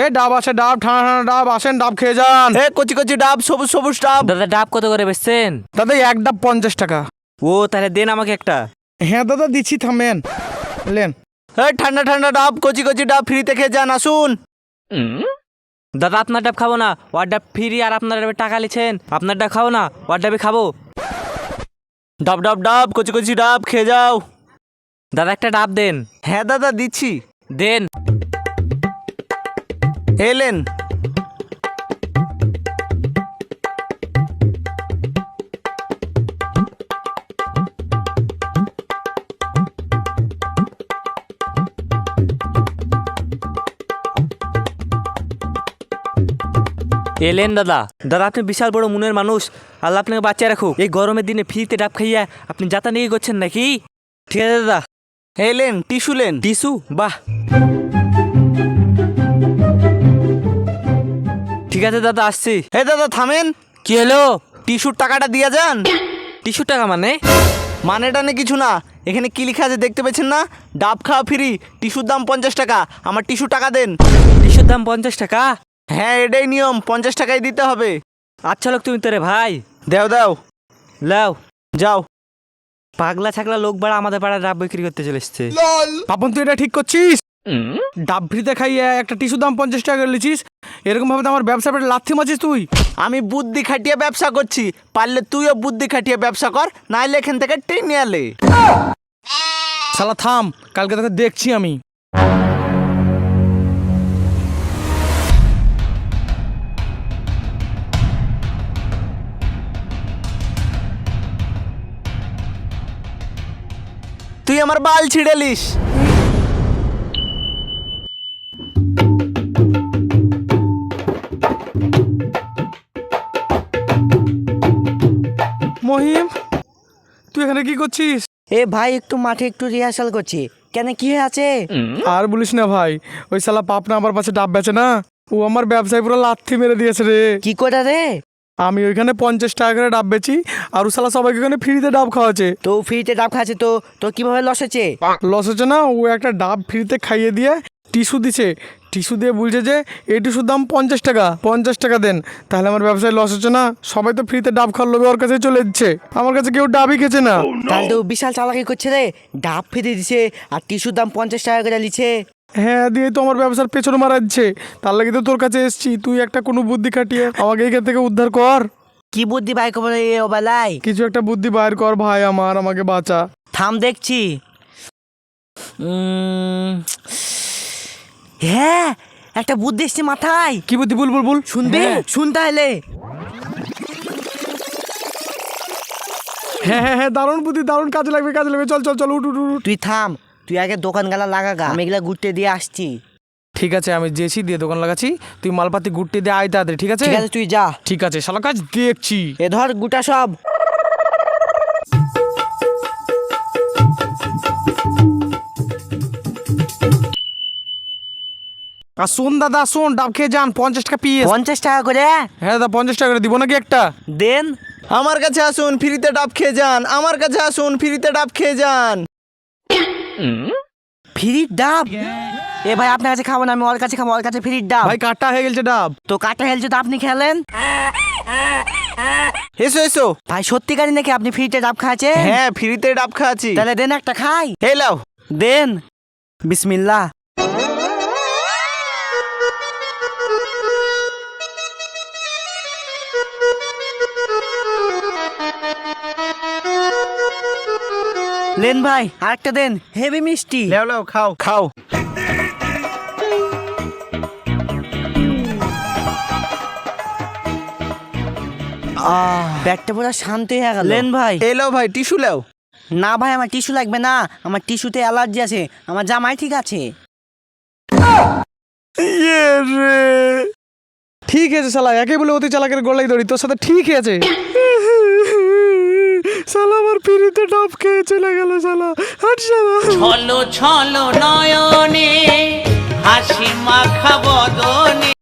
এ ডাব আছে ডাব ঠান্ডা ঠান্ডা ডাব আসেন ডাব খেয়ে যান। এ কচি কচি ডাব সবুজ সবুজ ডাব। দাদা ডাব কত করে বেচছেন? দাদা এক ডাব পঞ্চাশ টাকা। ও তাহলে দেন আমাকে একটা। হ্যাঁ দাদা দিচ্ছি থামেন। লেন। এ ঠান্ডা ঠান্ডা ডাব কচি কচি ডাব ফ্রিতে খেয়ে যান আসুন। দাদা আপনার ডাব খাব না। ওর ডাব ফ্রি আর আপনার ডাবে টাকা লিছেন। আপনার ডাব খাব না ওর ডাবে খাব। ডাব ডাব ডাব কচি কচি ডাব খেয়ে যাও। দাদা একটা ডাব দেন। হ্যাঁ দাদা দিচ্ছি। দেন। এলেন। এলেন দাদা। দাদা, আপনি বিশাল বড় মনের মানুষ। আল্লাহ আপনাকে বাচ্চা রাখুক। এই গরমের দিনে ফ্রিতে ডাব খাইয়া আপনি যাতা নিয়ে করছেন নাকি? ঠিক আছে দাদা। এলেন টিসু লেন। টিসু বাহ। ঠিক আছে দাদা আসছি। হে দাদা থামেন। কি হলো? টিস্যুর টাকাটা দিয়ে যান। টিসু টাকা মানে? মানে টানে কিছু না। এখানে কি লেখা আছে দেখতে পেয়েছেন না? ডাব খাওয়া ফ্রি টিস্যুর দাম পঞ্চাশ টাকা। আমার টিস্যু টাকা দেন। টিসুর দাম পঞ্চাশ টাকা? হ্যাঁ এটাই নিয়ম। পঞ্চাশ টাকাই দিতে হবে। আচ্ছা লোক তুমি তোরে ভাই। দেও দাও। লাও। যাও। পাগলা ছাগলা লোক বাড়া আমাদের পাড়ায় ডাব বিক্রি করতে চলে এসছে। পাপন তুই এটা ঠিক করছিস? ডাব ফ্রিতে খাইয়ে একটা টিস্যু দাম পঞ্চাশ টাকা করে লিছিস এরকম ভাবে তো আমার ব্যবসা পেটে লাথি মাছিস তুই। আমি বুদ্ধি খাটিয়ে ব্যবসা করছি পারলে তুইও বুদ্ধি খাটিয়ে ব্যবসা কর নাইলে এখান থেকে টেনে আলে শালা থাম কালকে তোকে দেখছি আমি। তুই আমার বাল ছিঁড়েলিস মহিম তুই এখানে কি করছিস? এ ভাই একটু মাঠে একটু রিহার্সাল করছি। কেন কি হয়ে আছে? আর বলিস না ভাই ওই শালা পাপনা আমার পাশে ডাব বেচে না? ও আমার ব্যবসায় পুরো লাথি মেরে দিয়েছে রে। কি করে রে? আমি ওইখানে পঞ্চাশ টাকা করে ডাব বেচি আর ও শালা সবাইকে ওখানে ফ্রিতে ডাব খাওয়াচ্ছে। তো ফ্রিতে ডাব খাচ্ছে তো তো কীভাবে লস হচ্ছে? লস হচ্ছে না ও একটা ডাব ফ্রিতে খাইয়ে দিয়ে টিস্যু দিছে। টিস্যু দিয়ে বলছে যে এই টিস্যুর দাম পঞ্চাশ টাকা পঞ্চাশ টাকা দেন। তাহলে আমার ব্যবসায় লস হচ্ছে না। সবাই তো ফ্রিতে ডাব খাওয়ার লোভে ওর কাছে চলে যাচ্ছে আমার কাছে কেউ ডাবই খেছে না। তাহলে তো বিশাল চালাকি করছে রে। ডাব ফিরে দিছে আর টিস্যুর দাম পঞ্চাশ টাকা করে লিছে হ্যাঁ দিয়ে তো আমার ব্যবসার পেছনে মারা যাচ্ছে তার লাগে তো তোর কাছে এসছি। তুই একটা কোনো বুদ্ধি খাটিয়ে আমাকে এখান থেকে উদ্ধার কর। কি বুদ্ধি ভাই কবে এ ও বেলায় কিছু একটা বুদ্ধি বাইর কর ভাই আমার আমাকে বাঁচা। থাম দেখছি। উম, হ্যাঁ একটা বুদ্ধি এসছে মাথায়। কি বুদ্ধি? বল বল বল। শুনবে? হ্যাঁ। শুন তাহলে। হ্যাঁ হ্যাঁ হ্যাঁ দারুণ বুদ্ধি দারুণ কাজে লাগবে কাজে লাগবে। চল চল চল উঠ উঠ উঠ। তুই থাম তুই আগে দোকান গালা লাগা গা আমি এগুলা ঘুরতে দিয়ে আসছি। ঠিক আছে আমি যেছি দিয়ে দোকান লাগাচ্ছি। তুই মালপাতি গুট্টি দিয়ে আয় তাড়াতাড়ি ঠিক আছে? ঠিক আছে তুই যা। ঠিক আছে শালা কাজ দেখছি। এ ধর গুটা সব। আর শোন দাদা শোন ডাব খেয়ে যান পঞ্চাশ টাকা পিস পঞ্চাশ টাকা করে? হ্যাঁ দাদা পঞ্চাশ টাকা করে দিব নাকি একটা? দেন। আমার কাছে আসুন ফ্রিতে ডাব খেয়ে যান আমার কাছে আসুন ফ্রিতে ডাব খেয়ে যান। ফ্রির ডাব? এ ভাই আপনার কাছে খাব না আমি ওর কাছে খাব ওর কাছে ফ্রির ডাব। ভাই কাটা হয়ে গেছে ডাব। তো কাটা হেলছে তো আপনি খেলেন? এসো এসো। ভাই সত্যিকারই নাকি আপনি ফ্রিতে ডাব খাচ্ছেন? হ্যাঁ ফ্রিতে ডাব খাচ্ছি। তাহলে দেন একটা খাই। হে লাও দেন। বিসমিল্লা লেন ভাই আরেকটা দেন হেভি মিষ্টি। লাও লাও খাও। খাও। ব্যাগটা পুরো শান্ত হয়ে গেল। লেন ভাই। এ লাও ভাই টিস্যু লাও। না ভাই আমার টিস্যু লাগবে না। আমার টিস্যুতে অ্যালার্জি আছে। আমার জামাই ঠিক আছে। ইয়ে ঠিক আছে শালা একে বলে অতি চালাকের গলায় দড়ি তোর সাথে ঠিক আছে। শালা আমার পিড়িতে ডাব খেয়ে চলে গেল শালা। হাট শালা। ছলো ছলো নয়নে হাসি মাখা বদনে।